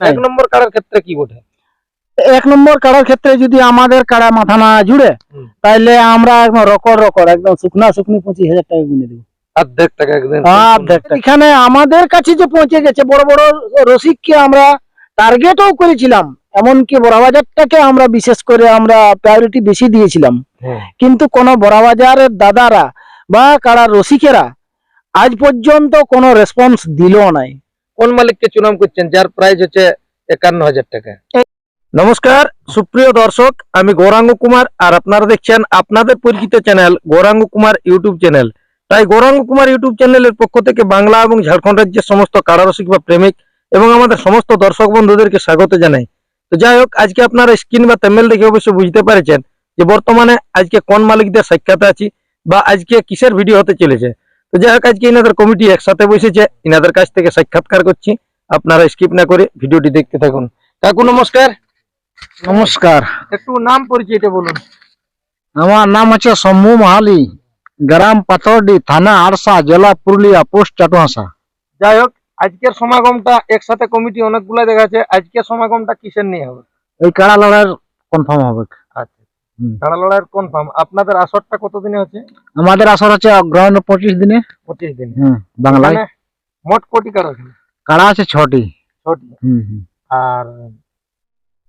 এক নম্বর কাড়ার ক্ষেত্রে কি ঘটে এক নম্বর কাড়ার ক্ষেত্রে যদি আমাদের কাড়া মাথা না জুড়ে। তাহলে আমরা একদম রকর রকর একদম শুকনা শুকনি পঁচিশ হাজার টাকা গুনে দেবো অর্ধেক টাকা একদিন অর্ধেক টাকা। এখানে আমাদের কাছে যে পৌঁছে গেছে বড় বড় রসিককে আমরা টার্গেটও করেছিলাম এমনকি বড়বাজারটাকে আমরা বিশেষ করে আমরা প্রায়োরিটি বেশি দিয়েছিলাম হুম। কিন্তু কোন বড়বাজারের দাদারা বা কারা রসিকেরা আজ পর্যন্ত কোনো রেসপন্স দিল নাই কোন মালিককে চুনাম করছেন, যার প্রাইস হচ্ছে একান্ন হাজার টাকা। নমস্কার, সুপ্রিয় দর্শক, আমি গৌরাঙ্গ কুমার আর আপনারা দেখছেন আপনাদের পরিচিত channel Gauranga Kumar YouTube channel. তাই গৌরাঙ্গ কুমার ইউটিউব চ্যানেলের পক্ষ থেকে বাংলা এবং ঝাড়খণ্ড রাজ্যের সমস্ত কারারসিক বা প্রেমিক এবং আমাদের সমস্ত দর্শক বন্ধুদেরকে স্বাগত জানাই। তো যাই হোক, আজকে আপনারা স্ক্রিন বা তেমেল দেখে অবশ্যই বুঝতে পেরেছেন যে বর্তমানে আজকে কোন মালিকদের সাক্ষাতে আছি বা আজকে কিসের ভিডিও হতে চলেছে। তো যাই হোক আজকে ইনাদের কমিটি একসাথে বসেছে। ইনাদের কাছ থেকে সাক্ষাৎকার করছি। আপনারা স্কিপ না করে ভিডিওটি দেখতে থাকুন। কাকু নমস্কার। নমস্কার। একটু নাম পরিচয়টা বলুন। আমার নাম হচ্ছে শম্ভু মাহালি গ্রাম পাথরডি থানা আরসা জেলা পুরুলিয়া পোস্ট চাটুহাসা। যাই হোক আজকের সমাগমটা একসাথে কমিটি অনেকগুলো দেখাচ্ছে। আজকের সমাগমটা কিসের নিয়ে হবে? এই কাড়া লড়াইয়ের কনফার্ম হবে। হুম। কাড়া লড়াইয়ের কনফার্ম আপনাদের আসরটা কতদিনে হচ্ছে? আমাদের আসর হচ্ছে অগ্রহণ পঁচিশ দিনে। পঁচিশ দিনে। বাংলায়। মোট কোটি কাড়া আছে কাড়া আছে? ছটি। ছোটি। আর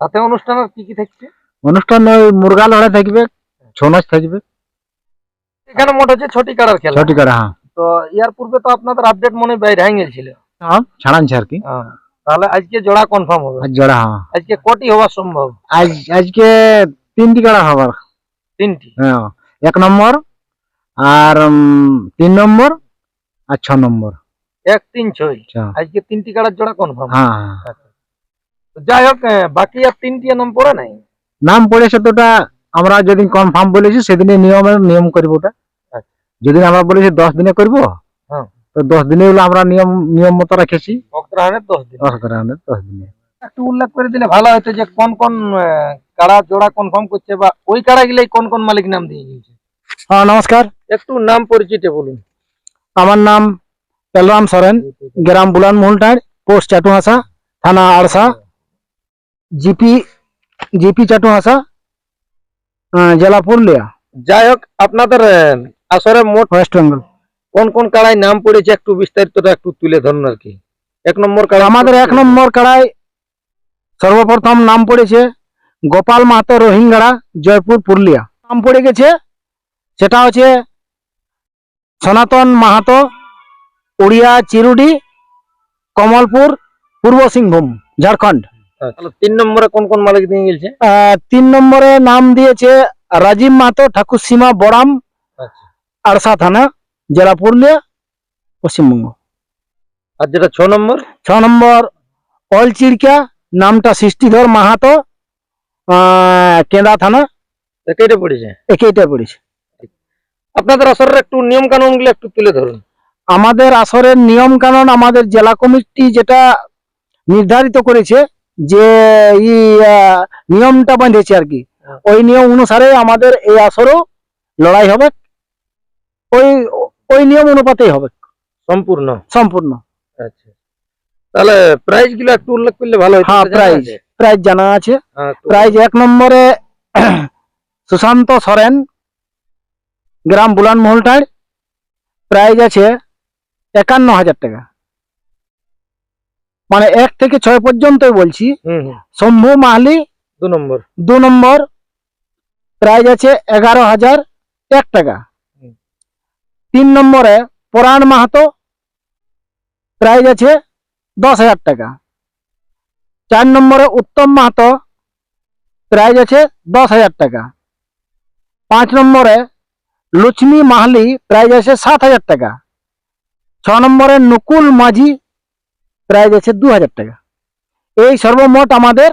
তাতে অনুষ্ঠানের কি কি থাকছে? অনুষ্ঠান ওই মুরগা লড়াই থাকবে ছৌ নাচ থাকবে। এখানে মোট হচ্ছে ছটি কাড়ার খেলা। ছটি কাড়া হ্যাঁ। তো ইয়ার পূর্বে তো আপনাদের আপডেট মনে হয় বাইরে হয়ে গেছিল হ্যাঁ ছাড়ানছে আর কি। হ্যাঁ। তাহলে আজকে জোড়া কনফার্ম হবে। জোড়া হ্যাঁ। আজকে কোটি হওয়া সম্ভব? আজ আজকে তিনটি কাড়া হবার। তিনটি? হ্যাঁ এক নম্বর আর তিন নম্বর আর ছ নম্বর। এক তিন ছয়? আচ্ছা। আজকে তিনটি কাড়ার জোড়া কনফার্ম হ্যাঁ। যাই হোক বাকি আর তিনটি নাম পড়ে নাই? নাম পড়েছে তো ওটা আমরা যেদিন কনফার্ম বলেছি সেদিনে নিয়মের নিয়ম করব ওটা। আচ্ছা। যেদিন আমরা বলেছি দশ দিনে করব হ্যাঁ। তো দশ দিনে হলো আমরা নিয়ম নিয়ম মতো রেখেছি। দশ দিন। দশ দিনে। একটু উল্লেখ করে দিলে ভালো হতো যে কোন কোন কাড়া জোড়া কনফার্ম করছে বা ওই কাড়া গিলাই কোন কোন মালিক নাম দিয়ে গেছে হ্যাঁ নমস্কার। একটু নাম পরিচিত বলুন। আমার নাম পেলরাম সরেন গ্রাম বুলান মহুলটাড় পোস্ট চাটুহাসা থানা আড়সা। জিপি জিপি চাটুহাসা জেলা পুরুলিয়া। যাই হোক আপনাদের আসরে মোট ওয়েস্ট বেঙ্গল কোন কোন কাড়ায় নাম পড়েছে একটু বিস্তারিতটা একটু তুলে ধরুন আর কি। এক নম্বর কাড়া আমাদের এক নম্বর কাড়ায় সর্বপ্রথম নাম পড়েছে গোপাল মাহাতো রোহিঙ্গাড়া জয়পুর পুরুলিয়া। নাম পড়ে গেছে সেটা হচ্ছে সনাতন মাহাতো উড়িয়া চিরুডি কমলপুর পূর্ব সিংভূম ঝাড়খণ্ড। তিন নম্বরে কোন কোন মালিক দিয়ে গেছে? তিন নম্বরে নাম দিয়েছে রাজীব মাহাতো ঠাকুর সীমা বড়াম আচ্ছা। আড়সা থানা জেলা পুরুলিয়া পশ্চিমবঙ্গ আর যেটা ছ নম্বর? ছ নম্বর অলচিড়কা নামটা সৃষ্টিধর মাহাতো কেন্দা থানা? কেটে পড়েছে। একইটা পড়েছে। আপনাদের আসরের একটু নিয়ম কানুনগুলো একটু তুলে ধরুন। আমাদের আসরের নিয়ম কানুন আমাদের জেলা কমিটি যেটা নির্ধারিত করেছে যে ই নিয়মটা বাঁধেছে আর কি। হ্যাঁ। ওই নিয়ম অনুসারে আমাদের এই আসরও লড়াই হবে। ওই ওই নিয়ম অনুপাতেই হবে। সম্পূর্ণ। সম্পূর্ণ। আচ্ছা। তাহলে প্রাইজগুলো একটু উল্লেখ করলে ভালো হ্যাঁ। আছে? প্রাইজ জানা আছে। হ্যাঁ, প্রাইজ এক নম্বরে সুশান্ত সরেন গ্রাম বুলান মহলটার প্রাইজ আছে একান্ন হাজার টাকা। মানে এক থেকে ছয় পর্যন্ত বলছি। শম্ভু মাহালি দু নম্বর। দু নম্বর। প্রাইজ আছে এগারো হাজার এক টাকা। তিন নম্বরে পরাণ মাহাতো। প্রাইজ আছে দশ হাজার টাকা। চার নম্বরে উত্তম মাহাতো প্রাইজ আছে দশ হাজার টাকা। পাঁচ নম্বরে লক্ষ্মী মাহালি প্রাইজ আছে সাত হাজার টাকা। ছ নম্বরে নকুল মাঝি প্রাইজ আছে দু হাজার টাকা। এই সর্বমোট আমাদের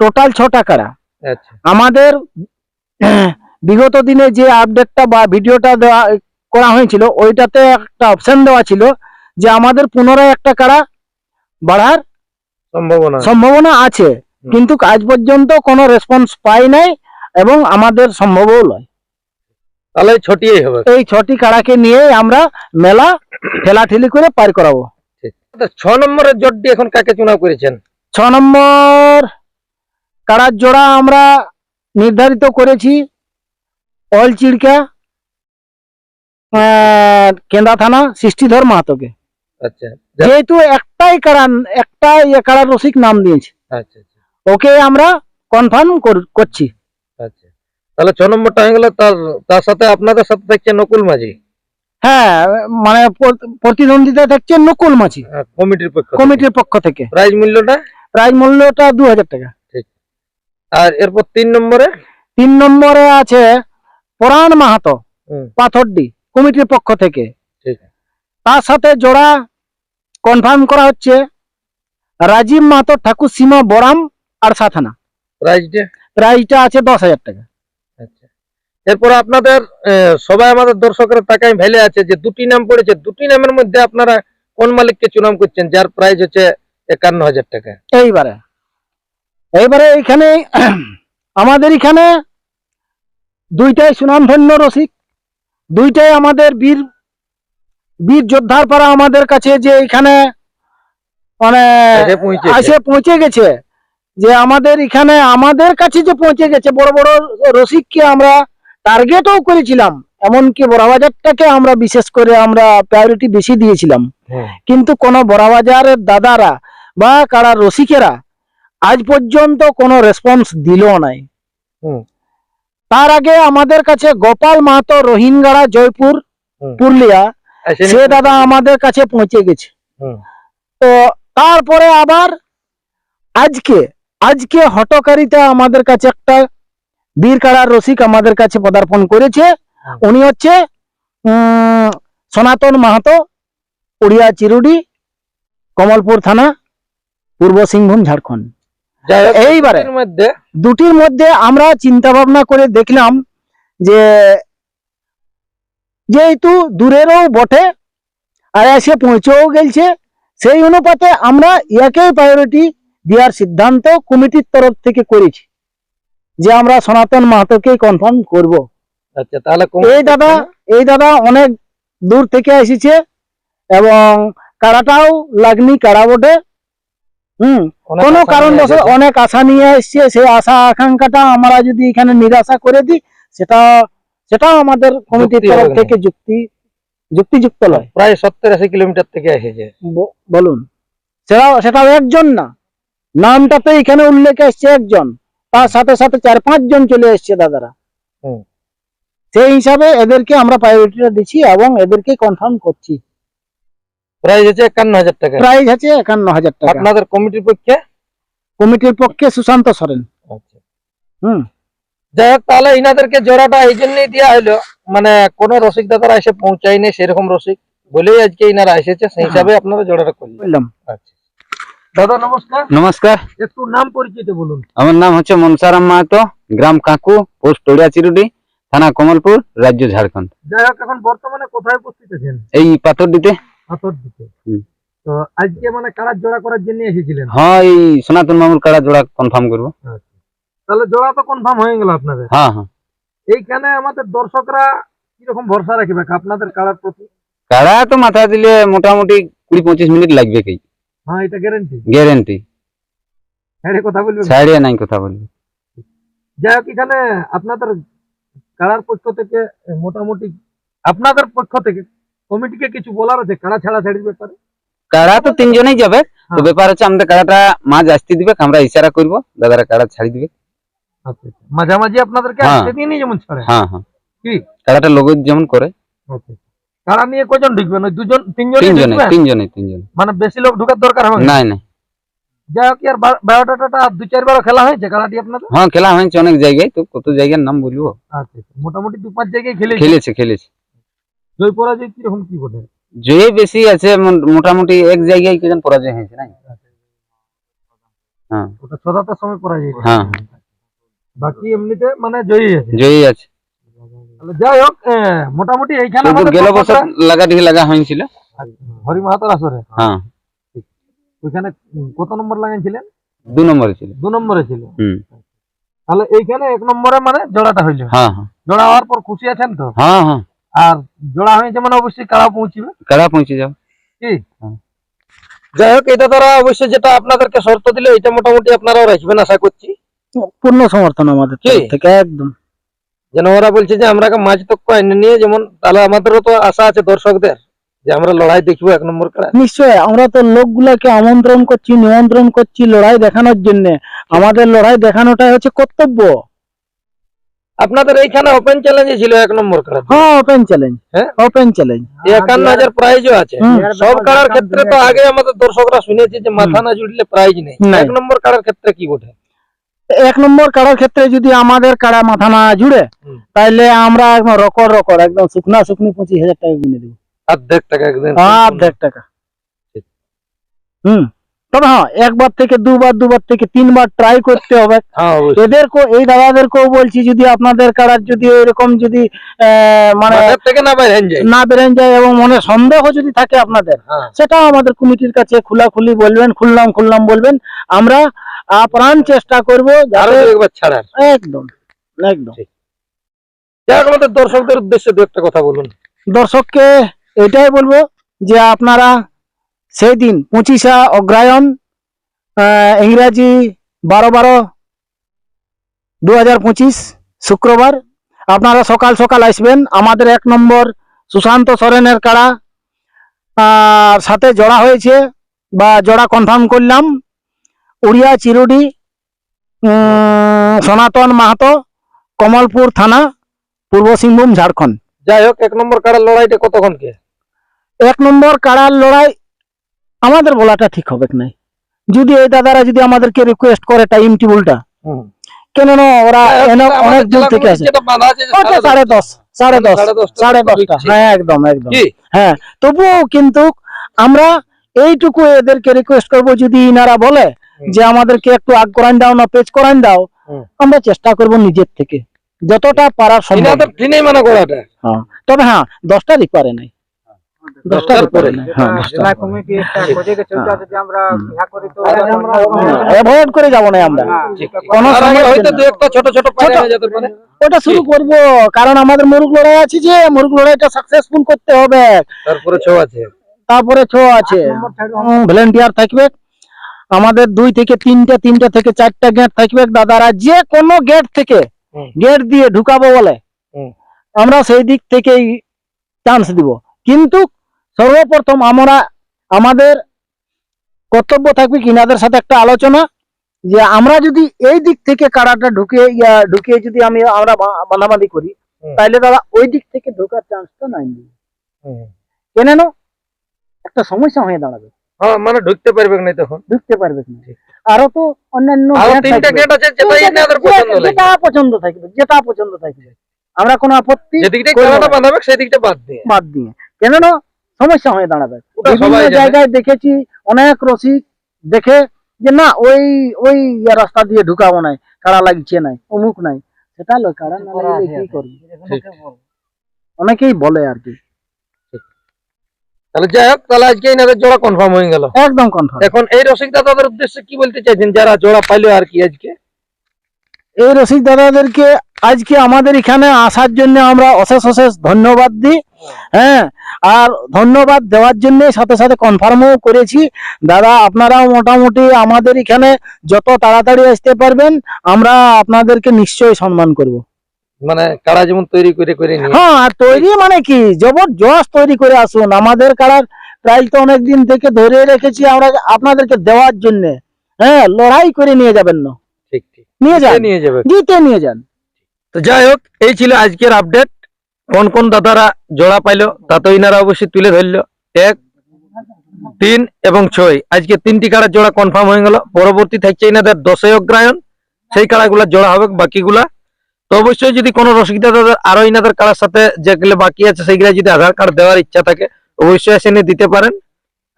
টোটাল ছটা কাড়া আচ্ছা। আমাদের বিগত দিনে যে আপডেটটা বা ভিডিওটা দেওয়া করা হয়েছিল ওইটাতে একটা অপশন দেওয়া ছিল যে আমাদের পুনরায় একটা কারা বাড়ার সম্ভাবনা সম্ভাবনা আছে কিন্তু আজ পর্যন্ত কোনো রেসপন্স পাই নাই এবং আমাদের সম্ভবও নয়। তাহলে ছটিই হবে। এই ছটি কাড়াকে নিয়ে আমরা মেলা ঠেলাঠেলি করে পার করাবো। ছ নম্বরের জোটটি এখন কাকে চুনাও করেছেন? ছ নম্বর কাড়ার জোড়া আমরা নির্ধারিত করেছি অল চিড়কা আহ, কেন্দা থানা সৃষ্টিধর মাহাতোকে। যেহেতু একটাই কাড়া একটাই কাড়ার রসিক নাম দিয়েছে। আচ্ছা আচ্ছা। ওকে আমরা কনফার্ম করছি। আচ্ছা। তাহলে ছ নম্বরটা হয়ে গেল তার তার সাথে আপনাদের সাথে থাকছে নকুল মাঝি। হ্যাঁ মানে প্রতিদ্বন্দ্বিতা থাকছে নকুল আহ, কমিটির পক্ষ কমিটির পক্ষ থেকে। প্রাইজ মূল্যটা? প্রাইজ মূল্যটা দু হাজার টাকা আর এরপর তিন নম্বরে? তিন নম্বরে আছে পরাণ মাহাতো পাথরডি কমিটির পক্ষ থেকে। ঠিক। তার সাথে জোড়া কনফার্ম করা হচ্ছে রাজীব মাহাতো ঠাকুর সীমা বরাম আর সাথানা প্রাইজটা প্রাইসটা আছে দশ হাজার টাকা। আচ্ছা। এরপর আপনাদের সবাই আমাদের দর্শকের তাকায় ভেলে আছে যে দুটি নাম পড়েছে। দুটি নামের মধ্যে আপনারা কোন মালিককে চুনাম করছেন? যার প্রাইজ হচ্ছে একান্ন হাজার টাকা। এইবারে। এইবারে এইখানে আমাদের এখানে দুইটাই সুনামধন্য রসিক দুইটাই আমাদের বীর বীর যোদ্ধার পাড়া আমাদের কাছে যে এখানে মানে এসে পৌঁছে গেছে। যে আমাদের এখানে আমাদের কাছে যে পৌঁছে গেছে বড় বড় রসিককে আমরা টার্গেটও করেছিলাম। এমনকি বড়বাজারটাকে আমরা বিশেষ করে আমরা প্রায়োরিটি বেশি দিয়েছিলাম। কিন্তু কোনো বড়বাজারের দাদারা বা কারা রসিকেরা আজ পর্যন্ত কোনো রেসপন্স দিল নাই। তার আগে আমাদের কাছে গোপাল মাহাতো রোহিঙ্গারা জয়পুর। পুরুলিয়া? সে দাদা আমাদের কাছে পৌঁছে গেছে। তো তারপরে আবার আজকে আজকে হটকারিতা আমাদের কাছে একটা বীরকাড়ার রসিক আমাদের কাছে পদার্পণ করেছে। উনি হচ্ছে সনাতন মাহাতো উড়িয়া চিরুডি কমলপুর থানা পূর্ব সিংভূম ঝাড়খণ্ড। এইবারে দুটির মধ্যে আমরা চিন্তা ভাবনা করে দেখলাম যে যেহেতু দূরেরও বটে আর এসে পৌঁছেও গেলছে সেই অনুপাতে আমরা ইয়াকেই প্রায়োরিটি দেওয়ার সিদ্ধান্ত কমিটির তরফ থেকে করেছি যে আমরা সনাতন মাহাতোকেই কনফার্ম করব। আচ্ছা তাহলে এই দাদা এই দাদা অনেক দূর থেকে এসেছে এবং কারাটাও লাগনি কারা বটে হুম কোনো কারণবশত অনেক আশা নিয়ে এসছে সেই আশা আকাঙ্ক্ষাটা আমরা যদি এখানে নিরাশা করে দিই সেটা সেটাও আমাদের কমিটির তরফ থেকে যুক্তি যুক্তিযুক্ত নয়। প্রায় সত্তর আশি কিলোমিটার থেকে এসেছে। বলুন। সেটাও সেটাও একজন না। নামটাতে এখানে উল্লেখ এসছে একজন। তার সাথে সাথে চার পাঁচ জন চলে এসছে দাদারা। হুম। সেই হিসাবে এদেরকে আমরা প্রায়োরিটিটা দিচ্ছি এবং এদেরকে কনফার্ম করছি। প্রাইজ হচ্ছে একান্ন হাজার টাকা। প্রাইস আছে একান্ন হাজার টাকা। আপনাদের কমিটির পক্ষে? কমিটির পক্ষে সুশান্ত সরেন। আচ্ছা। হুম। যাই হোক তাহলে ইনাদেরকে জোড়াটা এই জন্যই দেওয়া হলো মানে কোন রসিক দাদারা এসে পৌঁছায়নি সেরকম রসিক বলেই আজকে ইনারা এসেছে সেই হিসাবে আপনারা জোড়াটা করলেন। বললাম আচ্ছা। দাদা নমস্কার। নমস্কার। একটু নাম পরিচিত বলুন। আমার নাম হচ্ছে মনসারাম মাহাতো গ্রাম কাকু পোস্ট চিরুডি থানা কমলপুর রাজ্য ঝাড়খণ্ড। যাই হোক এখন বর্তমানে কোথায় উপস্থিত আছেন? এই পাথরডিতে পাথর দিতে তো আজকে মানে জোড়া করার জন্য এসেছিলেন? হ্যাঁ এই সনাতন মামুর কাড়া জোড়া কনফার্ম করব। তাহলে জোড়া তো কনফার্ম হয়ে গেল আপনাদের। হ্যাঁ হ্যাঁ। এইখানে আমাদের দর্শকরা কীরকম ভরসা রাখবে? আপনাদের কারার প্রতি? কাড়া তো মাথা দিলে মোটামুটি কুড়ি পঁচিশ মিনিট লাগবে কি? হ্যাঁ এটা গ্যারেন্টি গ্যারেন্টি হ্যাঁ কথা বলবেন? ছাড়িয়ে নাই কথা বলবি। যাই হোক এখানে আপনাদের কারার পক্ষ থেকে মোটামুটি আপনাদের পক্ষ থেকে কমিটিকে কিছু বলার আছে? কারা ছাড়া ছাড়ির ব্যাপারে? কাড়া তো তিনজনেই যাবে। তো হ্যাঁ। ব্যাপার হচ্ছে আমাদের কাড়াটা মাঝ আসতে দিবে আমরা ইশারা করব দাদারা কাড়া ছাড়ি দিবে। আচ্ছা আচ্ছা। মাঝামাঝি আপনাদেরকে হ্যাঁ। আসতে দিয়ে নিয়ে যেমন ছাড়ে। হ্যাঁ হ্যাঁ। কি? কাড়াটা লোক যেমন করে। আচ্ছা কারা নিয়ে কজন ঢুকবেন ওই দুজন তিনজন তিনজনে তিনজনে তিনজনে মানে বেশি লোক ঢুকার দরকার হবে না? নাই যাই হোক আর বায়োডাটাটা দু চারবার খেলা হয়েছে কারাটি আপনাদের? হ্যাঁ খেলা হয়েছে অনেক জায়গায় তো কত জায়গার নাম বলব? আচ্ছা আচ্ছা। মোটামুটি দু পাঁচ জায়গায় খেলেছে। খেলেছে খেলেছে। জয় পরাজয় কীরকম কি বটে? জয়ে বেশি আছে মোটামুটি এক জায়গায় কেজন পরাজয় হয়েছে না হ্যাঁ। ওটা ছদাতার সময় পরাজয় হ্যাঁ। বাকি এমনিতে মানে জয়ী আছে জয়ী আছে। তাহলে যাই হোক মোটামুটি এইখানে আমাদের গেল বছর দর্শকরা- লাগাটি লাগা হয়েছিল হরি মাহাতর আসরে? হ্যাঁ। ওইখানে কত নম্বর লাগাইছিলেন দু নম্বরে ছিল। দু নম্বরে ছিল। হুম। তাহলে এইখানে এক নম্বরে মানে জোড়াটা হইল। হ্যাঁ হ্যাঁ। জোড়া হওয়ার পর খুশি আছেন তো? হ্যাঁ হ্যাঁ। আর জোড়া হয়েছে মানে অবশ্যই কারা পৌঁছিবে? কারা পৌঁছে যাও কি? হ্যাঁ। যাই হোক এটা তারা অবশ্যই যেটা আপনাদেরকে শর্ত দিলে এটা মোটামুটি আপনারাও রাখবেন আশা করছি। পূর্ণ সমর্থন আমাদের থেকে একদম। যেন ওরা বলছে যে আমরা মাঝ তক্ক এনে নিয়ে যেমন তাহলে আমাদেরও তো আশা আছে দর্শকদের যে আমরা লড়াই দেখব এক নম্বর খেলা নিশ্চয় আমরা তো লোকগুলাকে আমন্ত্রণ করছি নিমন্ত্রণ করছি লড়াই দেখানোর জন্য। আমাদের লড়াই দেখানোটাই হচ্ছে কর্তব্য। আপনাদের এইখানে ওপেন চ্যালেঞ্জ ছিল এক নম্বর খেলা হ্যাঁ ওপেন চ্যালেঞ্জ হ্যাঁ? ওপেন চ্যালেঞ্জ একান্ন হাজার প্রাইজও আছে। সব কারার ক্ষেত্রে তো আগে আমাদের দর্শকরা শুনেছে যে মাথা না জুড়লে প্রাইজ নেই। এক নম্বর কারার ক্ষেত্রে কি বটে? এক নম্বর কাড়ার ক্ষেত্রে যদি আমাদের কাড়া মাথা না জুড়ে। তাইলে আমরা একদম রকর রকর একদম শুকনা শুকনি পঁচিশ হাজার টাকা গুনে দেবো। অর্ধেক টাকা অর্ধেক টাকা। হুম। তবে হ্যাঁ একবার থেকে দুবার দুবার থেকে তিনবার ট্রাই করতে হবে। হ্যাঁ এদেরকে এই দাদাদেরকেও বলছি যদি আপনাদের কারার যদি এরকম যদি মানে মাঠের থেকে না বাইরে যায় না বেরেন যায় এবং মনে সন্দেহ যদি থাকে আপনাদের হ্যাঁ। সেটাও আমাদের কমিটির কাছে খোলাখুলি বলবেন খুললাম খুললাম বলবেন। আমরা আপ্রাণ চেষ্টা করব আরও একবার ছাড়ার একদম একদম। আমাদের দর্শকদের উদ্দেশ্যে দু একটা কথা বলুন। দর্শককে এটাই বলব যে আপনারা সেই দিন পঁচিশা অগ্রায়ণ আহ, ইংরাজি বারো বারো দু হাজার পঁচিশ শুক্রবার। আপনারা সকাল সকাল আসবেন। আমাদের এক নম্বর সুশান্ত সরেনের কাড়া আর সাথে জোড়া হয়েছে বা জোড়া কনফার্ম করলাম। উড়িয়া চিরুডি সনাতন মাহাতো কমলপুর থানা পূর্ব সিংভূম ঝাড়খণ্ড। যাই হোক এক নম্বর কারার লড়াইটা কতক্ষণ কে? এক নম্বর কাড়ার লড়াই আমাদের বলাটা ঠিক হবে নাই? যদি এই দাদারা যদি আমাদেরকে রিকোয়েস্ট করে টাইম টেবিলটা কেন না ওরা অনেক দূর থেকে আসে। ওটা সাড়ে দশ সাড়ে দশ সাড়ে দশটা হ্যাঁ একদম একদম। হ্যাঁ তবুও কিন্তু আমরা এইটুকু এদেরকে রিকোয়েস্ট করব যদি ইনারা বলে। যে আমাদেরকে একটু আগ করান দাও না পেজ করান দাও আমরা চেষ্টা করব নিজের থেকে। যতটা পারার সম্ভব। মানে হ্যাঁ তবে হ্যাঁ দশটার পারে নাই। হ্যাঁ করি যাব না আমরা। কোনো সময় হয়তো দু একটা ছোট ছোট পায়রা ছোট। হয়ে ওটা শুরু করব কারণ আমাদের মুরুগ লড়াই আছে যে মুরুগ লড়াইটা সাকসেসফুল করতে হবে। তারপরে ছো আছে। তারপরে ছো আছে। ভলেন্টিয়ার থাকবে। আমাদের দুই থেকে তিনটা তিনটা থেকে চারটা গেট থাকবে দাদারা যে কোনো গেট থেকে গেট দিয়ে ঢুকাবো বলে আমরা সেই দিক থেকেই চান্স দিব। কিন্তু সর্বপ্রথম আমরা আমাদের কর্তব্য থাকবে কিনাদের সাথে একটা আলোচনা যে আমরা যদি এই দিক থেকে কাড়াটা ঢুকে ইয়া ঢুকিয়ে যদি আমি আমরা বাঁধাবাঁধি করি তাহলে দাদা ওই দিক থেকে ঢোকার চান্সটা নাই। কেন একটা সমস্যা হয়ে দাঁড়াবে। হ্যাঁ মানে ঢুকতে পারবে না তখন? ঢুকতে পারবে না আরও তো অন্যান্য তিনটা গেট আছে যেটা পছন্দ লাগে। যেটা পছন্দ থাকবে যেটা পছন্দ থাকবে। আমরা কোনো আপত্তি যেদিকটা খেলাটা বাঁধাবে সেই বাদ দিয়ে। বাদ দিয়ে। কেন সমস্যা হয়ে দাঁড়াবে। বিভিন্ন জায়গায় দেখেছি অনেক রসিক দেখে যে না ওই ওই রাস্তা দিয়ে ঢুকাবো নাই কাড়া লাগছে নাই অমুক নাই। সেটা কাড়া না কি করবি। অনেকেই বলে আর কি। তাহলে যাই হোক তাহলে আজকে ইনাদের জোড়া কনফার্ম হয়ে গেল। একদম কনফার্ম এখন এই রসিক দাদাদের উদ্দেশ্যে কি বলতে চাইছেন? যারা জোড়া পাইলো আর কি আজকে? এই রসিক দাদাদেরকে আজকে আমাদের এখানে আসার জন্য আমরা অশেষ অশেষ ধন্যবাদ দিই। হ্যাঁ আর ধন্যবাদ দেওয়ার জন্য সাথে সাথে কনফার্মও করেছি। দাদা আপনারাও মোটামুটি আমাদের এখানে যত তাড়াতাড়ি আসতে পারবেন আমরা আপনাদেরকে নিশ্চয়ই সম্মান করব। মানে কারা যেমন তৈরি করে করে নিয়ে। হ্যাঁ আর তৈরি মানে কি? জবরদস্ত তৈরি করে আসুন। আমাদের কারার প্রাইজ তো অনেক দিন থেকে ধরে রেখেছি আমরা আপনাদেরকে দেওয়ার জন্য। হ্যাঁ লড়াই করে নিয়ে যাবেন না। ঠিক ঠিক। নিয়ে যান। নিয়ে যাবে। জিতে নিয়ে যান। তো যাই হোক এই ছিল আজকের আপডেট কোন কোন দাদারা জোড়া পাইলো তা তো ইনারা অবশ্যই তুলে ধরলো। এক তিন এবং ছয়। আজকে তিনটি কাড়ার জোড়া কনফার্ম হয়ে গেল। পরবর্তী থাকছে ইনাদের দশই অগ্রায়ণ। সেই কাড়াগুলা জোড়া হবে বাকিগুলা তো অবশ্যই যদি কোনো রসিক দাদার আরও ইনাদের কাড়ার সাথে যেগুলো বাকি আছে সেগুলো যদি আধার কার্ড দেওয়ার ইচ্ছা থাকে অবশ্যই এসে নিয়ে দিতে পারেন।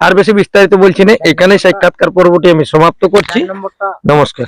আর বেশি বিস্তারিত বলছি না এখানে সাক্ষাৎকার পর্বটি আমি সমাপ্ত করছি। নমস্কার।